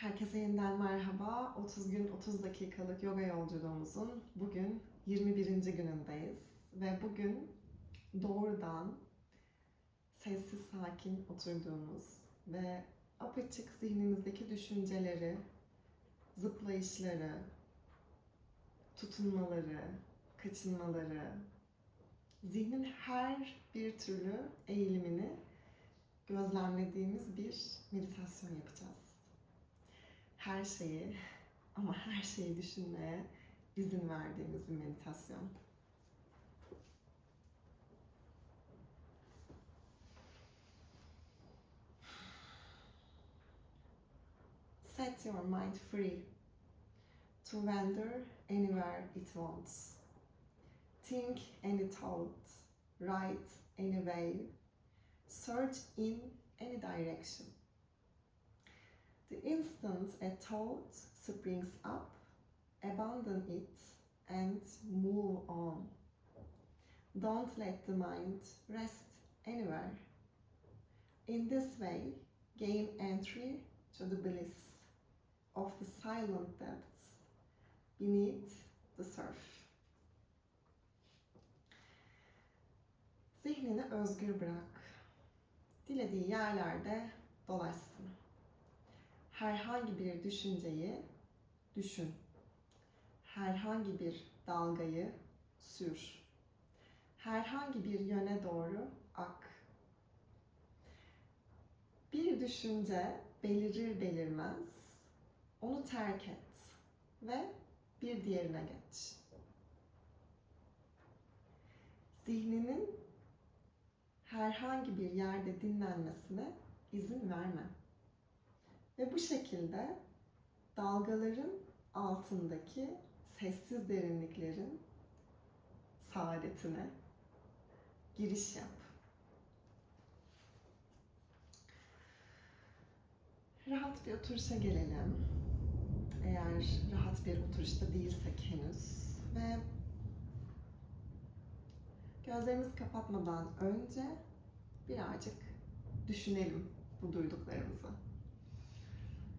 Herkese yeniden merhaba. 30 gün 30 dakikalık yoga yolculuğumuzun bugün 21. günündeyiz. Ve bugün doğrudan sessiz sakin oturduğumuz ve apaçık zihnimizdeki düşünceleri, zıplayışları, tutunmaları, kaçınmaları, zihnin her bir türlü eğilimini gözlemlediğimiz bir meditasyon yapacağız. Her şeyi ama her şeyi düşünmeye izin verdiğimiz bir meditasyon. Set your mind free to wander anywhere it wants. Think any thought, write any wave, search in any direction. The instant a thought springs up, abandon it and move on. Don't let the mind rest anywhere. In this way, gain entry to the bliss of the silent depths beneath the surf. Zihnini özgür bırak. Dilediği yerlerde dolaşsın. Herhangi bir düşünceyi düşün. Herhangi bir dalgayı sür. Herhangi bir yöne doğru ak. Bir düşünce belirir belirmez onu terk et ve bir diğerine geç. Zihninin herhangi bir yerde dinlenmesine izin verme. Ve bu şekilde dalgaların altındaki sessiz derinliklerin saadetine giriş yap. Rahat bir oturuşa gelelim. Eğer rahat bir oturuşta değilsek henüz ve gözlerimizi kapatmadan önce birazcık düşünelim bu duyduklarımızı.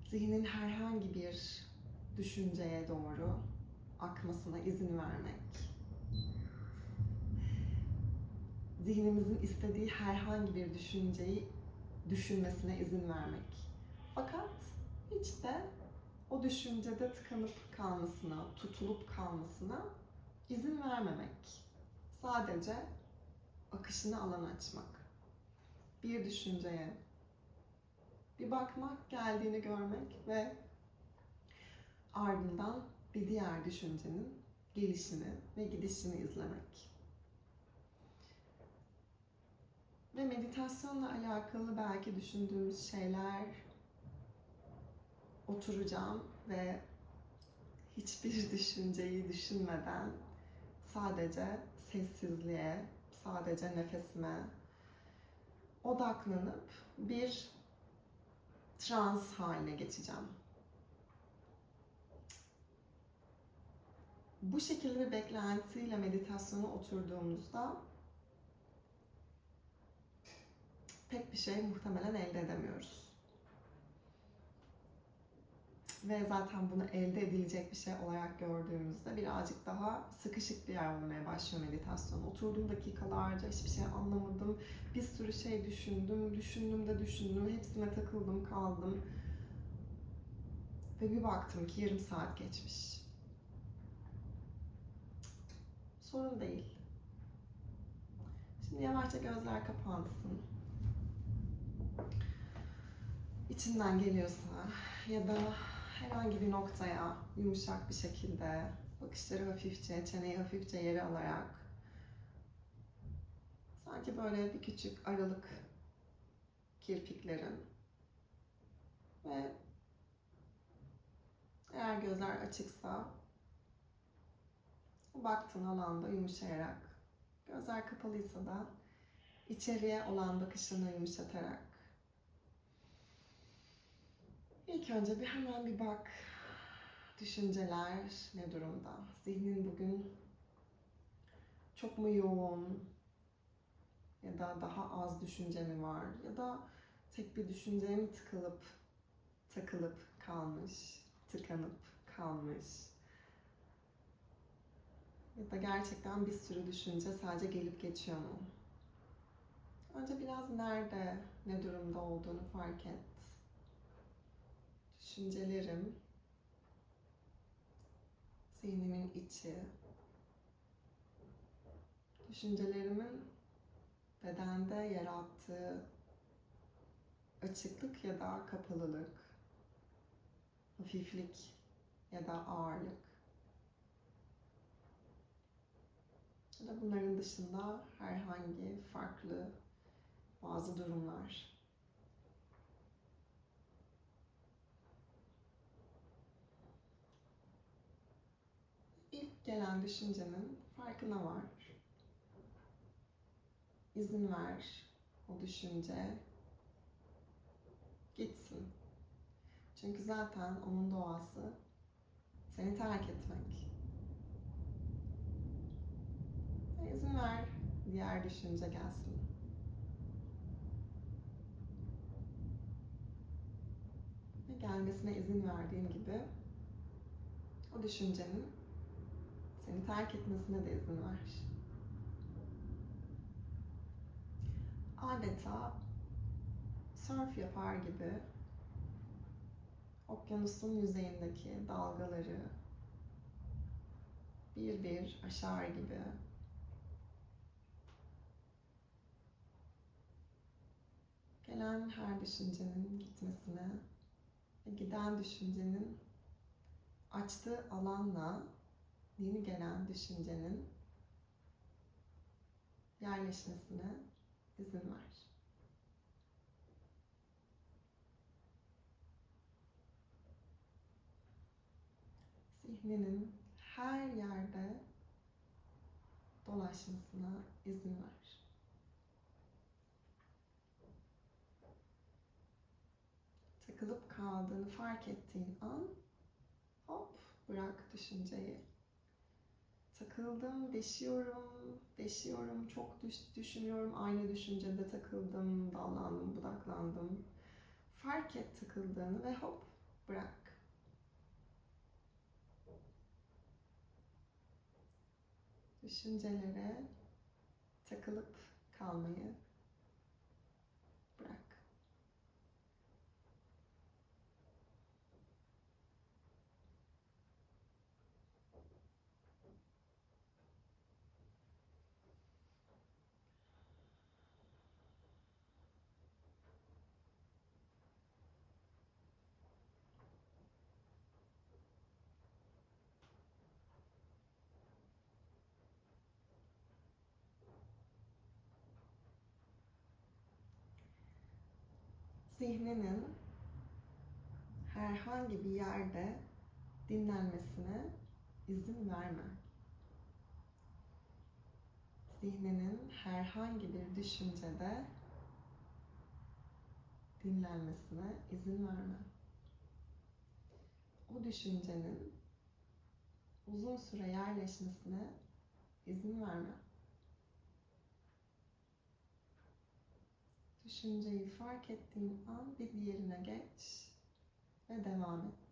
Zihnin herhangi bir düşünceye doğru akmasına izin vermek. Zihnimizin istediği herhangi bir düşünceyi düşünmesine izin vermek. Fakat hiç de o düşüncede tıkanıp kalmasına, tutulup kalmasına izin vermemek. Sadece akışına alan açmak. Bir düşünceye bir bakmak, geldiğini görmek ve ardından bir diğer düşüncenin gelişini ve gidişini izlemek. Ve meditasyonla alakalı belki düşündüğümüz şeyler oturacağım ve hiçbir düşünceyi düşünmeden sadece sessizliğe, sadece nefesime odaklanıp bir trans haline geçeceğim. Bu şekilde bir beklentiyle meditasyona oturduğumuzda pek bir şey muhtemelen elde edemiyoruz. Ve zaten bunu elde edilecek bir şey olarak gördüğümüzde birazcık daha sıkışık bir yer olmaya başlıyor meditasyon. Oturduğum dakikalarca hiçbir şey anlamadım. Bir sürü şey düşündüm, düşündüm de düşündüm. Hepsine takıldım, kaldım. Ve bir baktım ki yarım saat geçmiş. Sorun değil. Şimdi yavaşça gözler kapansın. İçinden geliyorsa ya da herhangi bir noktaya yumuşak bir şekilde bakışları hafifçe, çeneyi hafifçe yere alarak sanki böyle bir küçük aralık kirpiklerin ve eğer gözler açıksa baktığın alanda yumuşayarak gözler kapalıysa da içeriye olan bakışını yumuşatarak İlk önce bir hemen bir bak. Düşünceler ne durumda? Zihnin bugün çok mu yoğun? Ya da daha az düşünce mi var? Ya da tek bir düşünceye mi tıkılıp takılıp kalmış, tıkanıp kalmış. Ya da gerçekten bir sürü düşünce sadece gelip geçiyor mu? Önce biraz nerede, ne durumda olduğunu fark et. Düşüncelerim, zihnimin içi, düşüncelerimin bedende yarattığı açıklık ya da kapalılık, hafiflik ya da ağırlık. Ya da bunların dışında herhangi farklı bazı durumlar. İlk gelen düşüncenin farkına var. İzin ver o düşünce gitsin. Çünkü zaten onun doğası seni terk etmek. İzin ver diğer düşünce gelsin. Ve gelmesine izin verdiğin gibi o düşüncenin seni terk etmesine de izin ver. Adeta surf yapar gibi okyanusun yüzeyindeki dalgaları bir bir aşar gibi gelen her düşüncenin gitmesine ve giden düşüncenin açtığı alanla yeni gelen düşüncenin yerleşmesine izin ver. Zihninin her yerde dolaşmasına izin ver. Takılıp kaldığını fark ettiğin an hop bırak düşünceyi. Takıldım, deşiyorum, deşiyorum, çok düş düşünüyorum, aynı düşüncede takıldım, dallandım, budaklandım. Fark et takıldığını ve hop bırak. Düşüncelere takılıp kalmayı bırak. Zihninin herhangi bir yerde dinlenmesine izin verme. Zihninin herhangi bir düşüncede dinlenmesine izin verme. O düşüncenin uzun süre yerleşmesine izin verme. Düşünceyi fark ettiğin an bir diğerine geç ve devam et.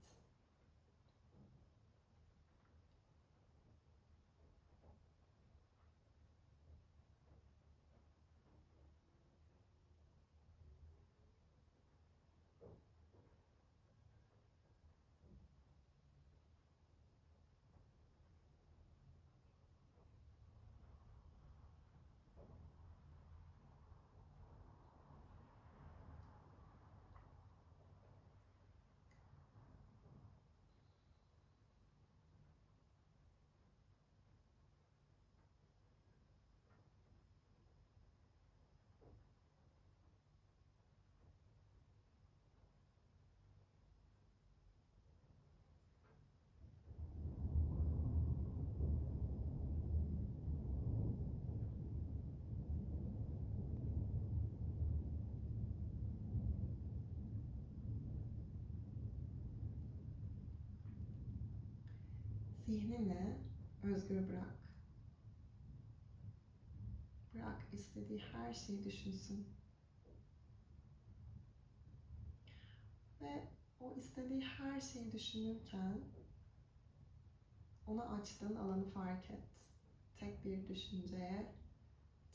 Zihnini özgür bırak. Bırak istediği her şeyi düşünsün. Ve o istediği her şeyi düşünürken ona açtığın alanı fark et. Tek bir düşünceye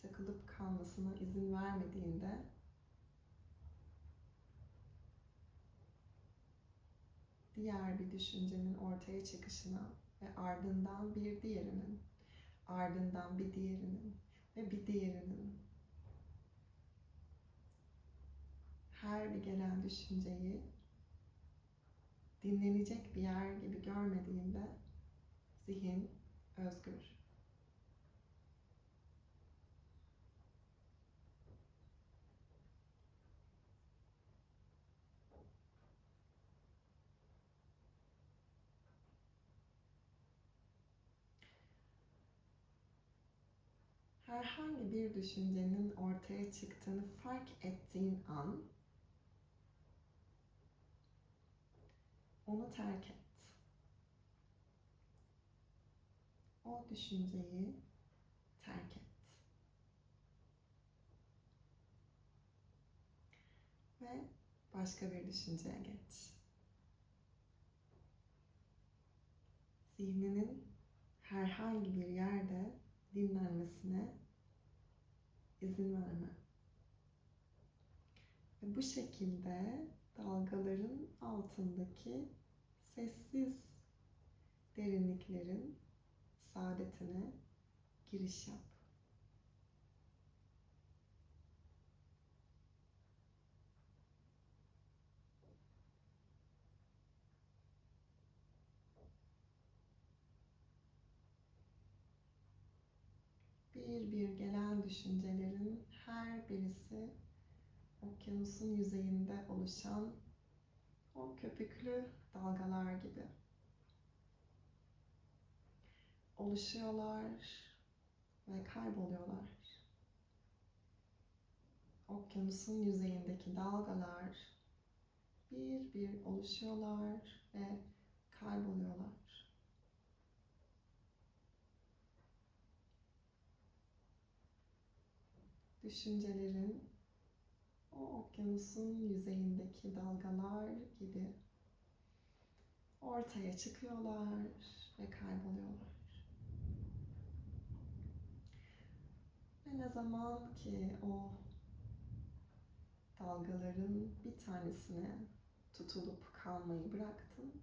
takılıp kalmasına izin vermediğinde diğer bir düşüncenin ortaya çıkışına ve ardından bir diğerinin, ardından bir diğerinin ve bir diğerinin her bir gelen düşünceyi dinlenecek bir yer gibi görmediğinde zihin özgür. Herhangi bir düşüncenin ortaya çıktığını fark ettiğin an onu terk et. O düşünceyi terk et. Ve başka bir düşünceye geç. Zihninin herhangi bir yerde dinlenmesine izin verme. Ve bu şekilde dalgaların altındaki sessiz derinliklerin saadetine giriş yap. Bir bir gelen düşüncelerin her birisi okyanusun yüzeyinde oluşan o köpüklü dalgalar gibi oluşuyorlar ve kayboluyorlar. Okyanusun yüzeyindeki dalgalar bir bir oluşuyorlar ve kayboluyorlar. Düşüncelerin o okyanusun yüzeyindeki dalgalar gibi ortaya çıkıyorlar ve kayboluyorlar. Ve ne zaman ki o dalgaların bir tanesine tutulup kalmayı bıraktın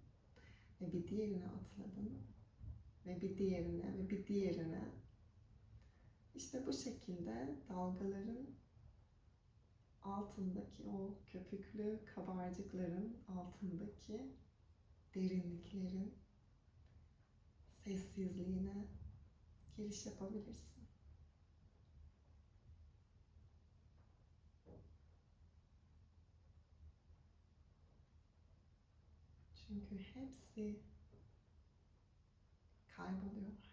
ve bir diğerine atladın ve bir diğerine ve bir diğerine işte bu şekilde dalgaların altındaki o köpüklü kabarcıkların altındaki derinliklerin sessizliğine giriş yapabilirsin. Çünkü hepsi kayboluyorlar.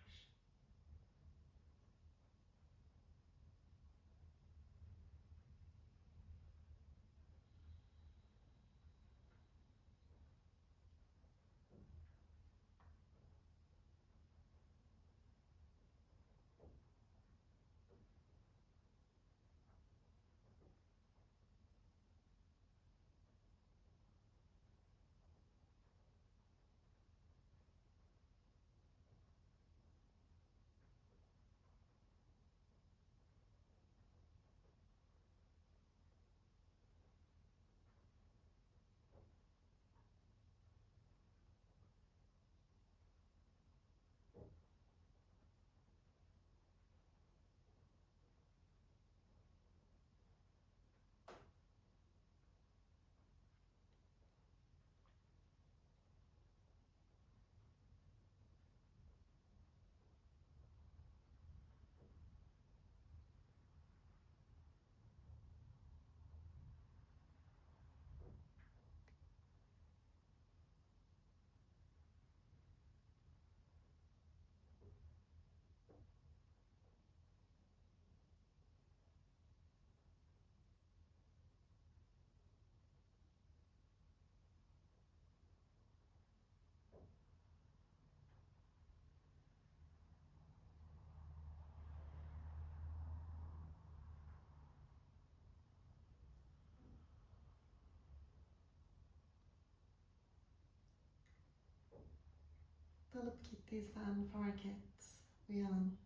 Dalıp gittiysen fark et, uyan.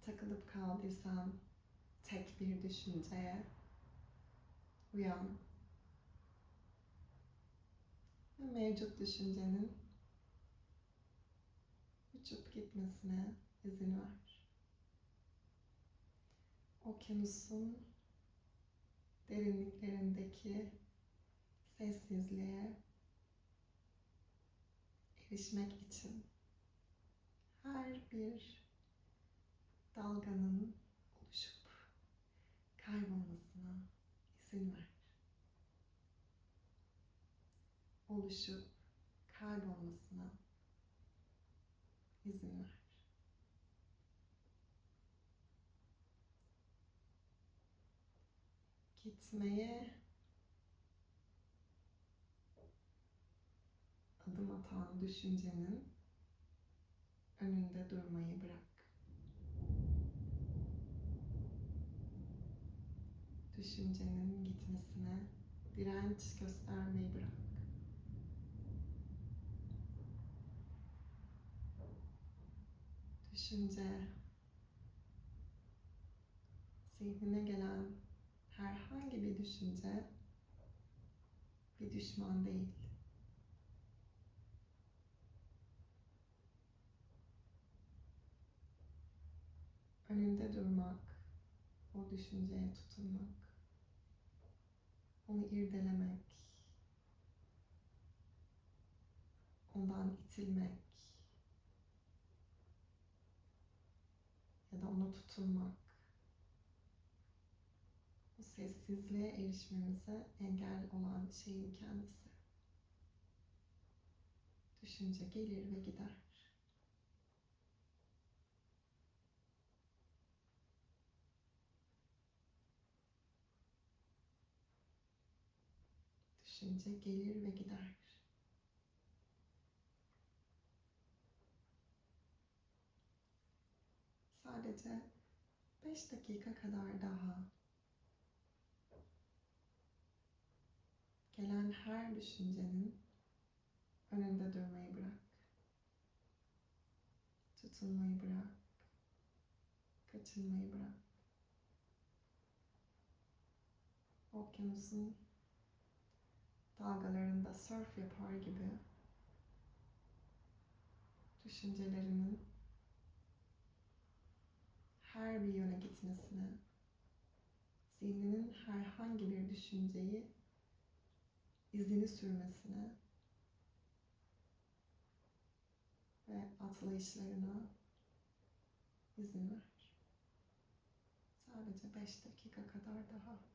Takılıp kaldıysan tek bir düşünceye uyan. Ve mevcut düşüncenin uçup gitmesine izin ver. Okyanusun derinliklerindeki sessizliğe erişmek için her bir dalganın oluşup kaybolmasına izin ver. Oluşup kaybolmasına izin ver. Gitmeye atan düşüncenin önünde durmayı bırak. Düşüncenin gitmesine direnç göstermeyi bırak. Düşünce zihnine gelen herhangi bir düşünce bir düşman değil. Önünde durmak, o düşünceye tutunmak, onu irdelemek, ondan itilmek ya da ona tutunmak bu sessizliğe erişmemize engel olan şeyin kendisi. Düşünce gelir ve gider. Düşünce gelir ve gider. Sadece 5 dakika kadar daha gelen her düşüncenin önünde durmayı bırak. Tutunmayı bırak. Kaçınmayı bırak. Okyanusun dalgalarında surf yapar gibi düşüncelerinin her bir yöne gitmesine, zihninin herhangi bir düşünceyi izini sürmesine ve atlayışlarına izin ver. Sadece 5 dakika kadar daha.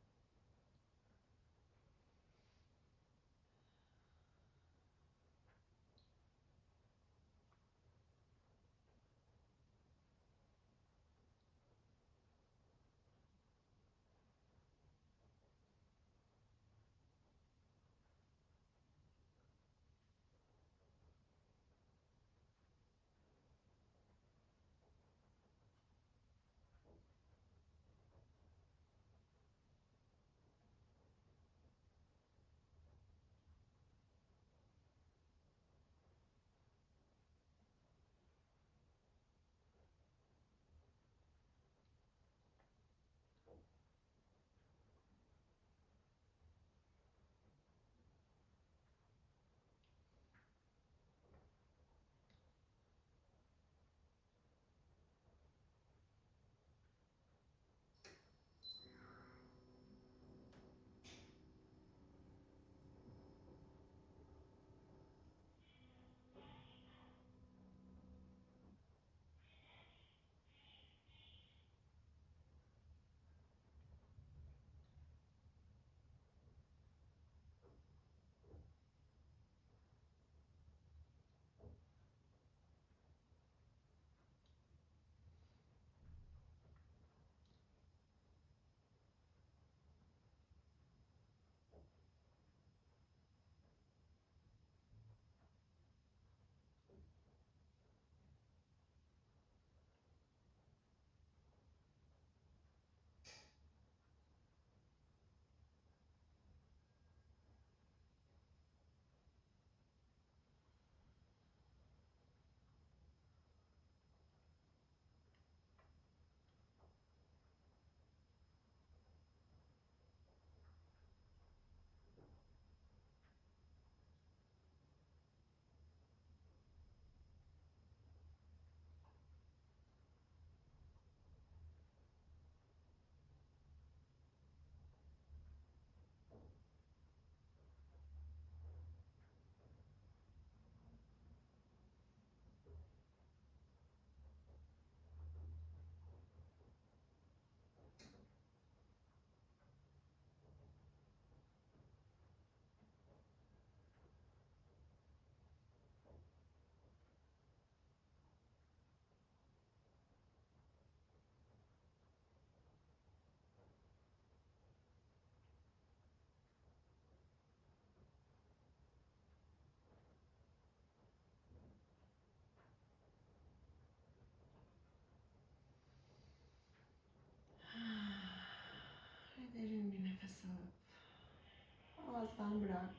Birazdan bırak.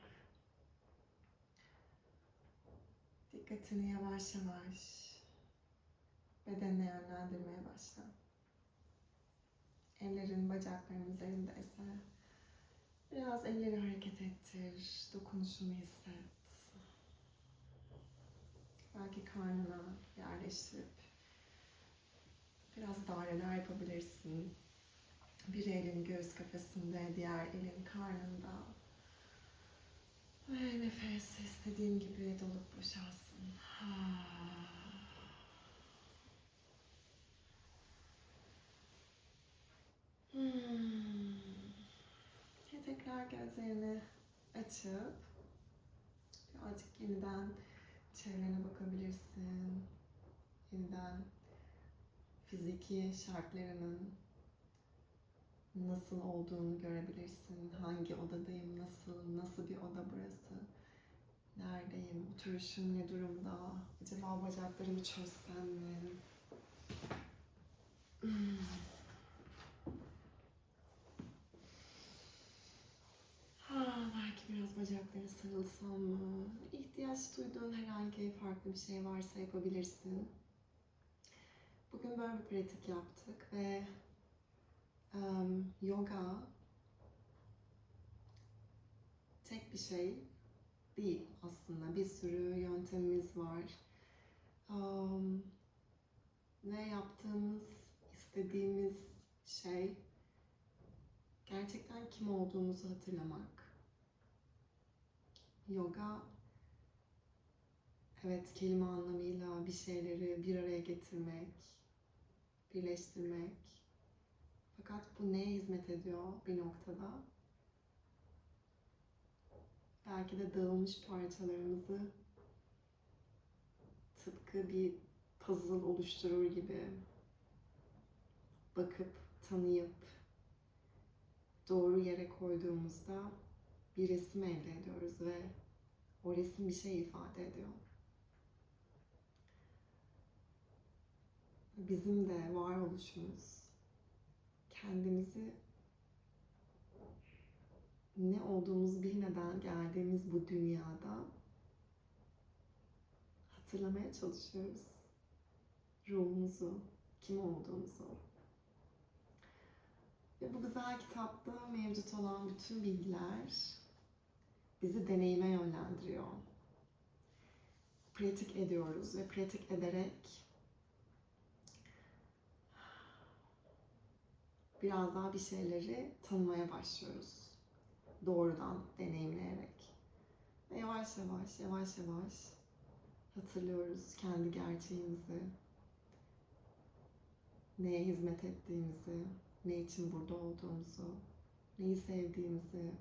Dikkatini yavaş yavaş bedenine yönlendirmeye başla. Ellerin bacakların üzerindeyse biraz elleri hareket ettir, dokunuşunu hisset. Belki karnına yerleştirip biraz daireler yapabilirsin. Bir elin göğüs kafesinde, diğer elin karnında. Ve nefes istediğin gibi dolup boşalsın. Hmm. Ve tekrar gözlerini açıp birazcık yeniden çevrene bakabilirsin. Yeniden fiziki şartlarının nasıl olduğunu görebilirsin. Hangi odadayım, nasıl, nasıl bir oda burası, neredeyim, oturuşum ne durumda, acaba bacaklarımı çözsem mi? Belki biraz bacaklara sarılsam mı? İhtiyaç duyduğun herhangi farklı bir şey varsa yapabilirsin. Bugün böyle bir pratik yaptık ve em, yoga tek bir şey değil aslında. Bir sürü yöntemimiz var. Em, ve yaptığımız, istediğimiz şey gerçekten kim olduğumuzu hatırlamak. Yoga evet kelime anlamıyla bir şeyleri bir araya getirmek, birleştirmek. Fakat bu neye hizmet ediyor bir noktada? Belki de dağılmış parçalarımızı tıpkı bir puzzle oluşturur gibi bakıp, tanıyıp, doğru yere koyduğumuzda bir resim elde ediyoruz ve o resim bir şey ifade ediyor. Bizim de varoluşumuz kendimizi ne olduğumuzu bilmeden geldiğimiz bu dünyada hatırlamaya çalışıyoruz. Ruhumuzu, kim olduğumuzu. Ve bu güzel kitapta mevcut olan bütün bilgiler bizi deneyime yönlendiriyor. Pratik ediyoruz ve pratik ederek biraz daha bir şeyleri tanımaya başlıyoruz. Doğrudan deneyimleyerek. Ve yavaş yavaş, yavaş yavaş hatırlıyoruz kendi gerçeğimizi, neye hizmet ettiğimizi, ne için burada olduğumuzu, neyi sevdiğimizi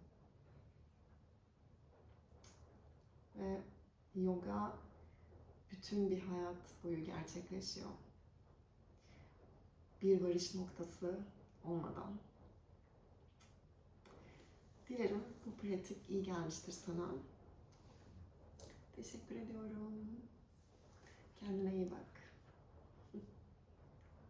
ve yoga bütün bir hayat boyu gerçekleşiyor. Bir varış noktası olmadan. Dilerim bu pratik iyi gelmiştir sana. Teşekkür ediyorum. Kendine iyi bak.